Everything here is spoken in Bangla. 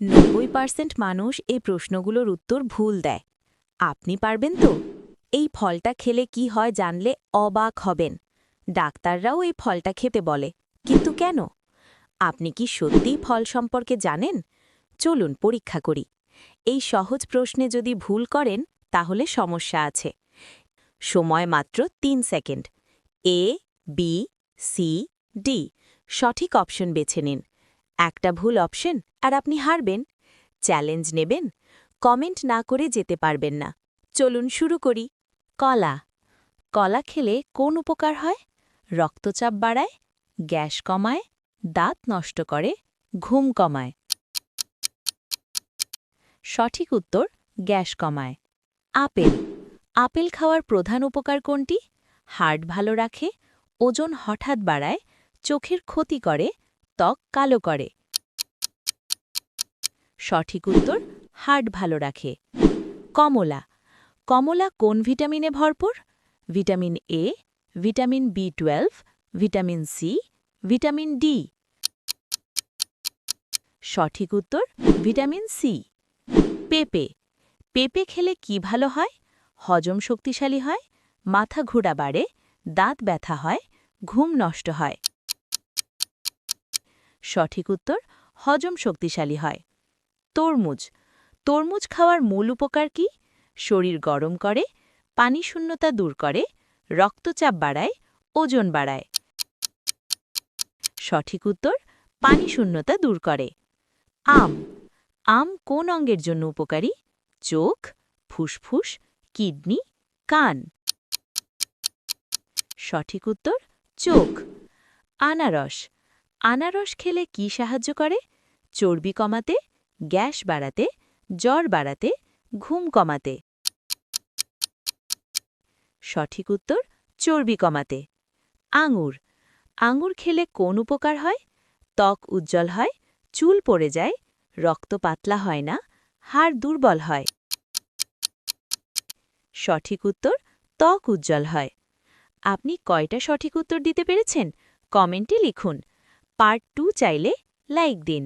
নব্বই পার্সেন্ট মানুষ এই প্রশ্নগুলোর উত্তর ভুল দেয়। আপনি পারবেন তো? এই ফলটা খেলে কি হয় জানলে অবাক হবেন। ডাক্তাররাও এই ফলটা খেতে বলে। কিন্তু কেন? আপনি কি সত্যিই ফল সম্পর্কে জানেন? চলুন পরীক্ষা করি। এই সহজ প্রশ্নে যদি ভুল করেন, তাহলে সমস্যা আছে। সময় মাত্র তিন second. A, B, C, D. সঠিক অপশন বেছে নিন। একটা ভুল অপশন, আর আপনি হারবেন। চ্যালেঞ্জ নেবেন। কমেন্ট না করে যেতে পারবেন না। চলুন শুরু করি। কলা। কলা খেলে কোন উপকার হয়? রক্তচাপ বাড়ায়, গ্যাস কমায়, দাঁত নষ্ট করে, ঘুম কমায়। সঠিক উত্তর, গ্যাস কমায়। আপেল। আপেল খাওয়ার প্রধান উপকার কোনটি? হার্ট ভালো রাখে, ওজন হঠাৎ বাড়ায়, চোখের ক্ষতি করে ত্বক কালো করে। সঠিক উত্তর, হার্ট ভালো রাখে। কমলা। কমলা কোন ভিটামিনে ভরপুর? Vitamin A vitamin B twelve vitamin C vitamin D সঠিক উত্তর, ভিটামিন সি পেঁপে। পেঁপে খেলে কি ভালো হয়? হজম শক্তিশালী হয়, মাথা ঘোরা বাড়ে, দাঁত ব্যথা হয়, ঘুম নষ্ট হয়। সঠিক উত্তর, হজম শক্তিশালী হয়। তরমুজ। তরমুজ খাওয়ার মূল উপকার কি? শরীর গরম করে, পানি শূন্যতা দূর করে, রক্তচাপ বাড়ায়, ওজন বাড়ায়। সঠিক উত্তর, পানি শূন্যতা দূর করে। আম। আম কোন অঙ্গের জন্য উপকারী? চোখ, ফুসফুস, কিডনি, কান। সঠিক উত্তর, চোখ। আনারস। আনারস খেলে কি সাহায্য করে? চর্বি কমাতে, গ্যাস বাড়াতে, জ্বর বাড়াতে, ঘুম কমাতে। সঠিক উত্তর, চর্বি কমাতে। আঙুর। আঙুর খেলে কোন উপকার হয়? ত্বক উজ্জ্বল হয়, চুল পড়ে যায়, রক্ত পাতলা হয় না, হাড় দুর্বল হয়। সঠিক উত্তর, ত্বক উজ্জ্বল হয়। আপনি কয়টা সঠিক উত্তর দিতে পেরেছেন? কমেন্টে লিখুন। পার্ট টু চাইলে লাইক দিন।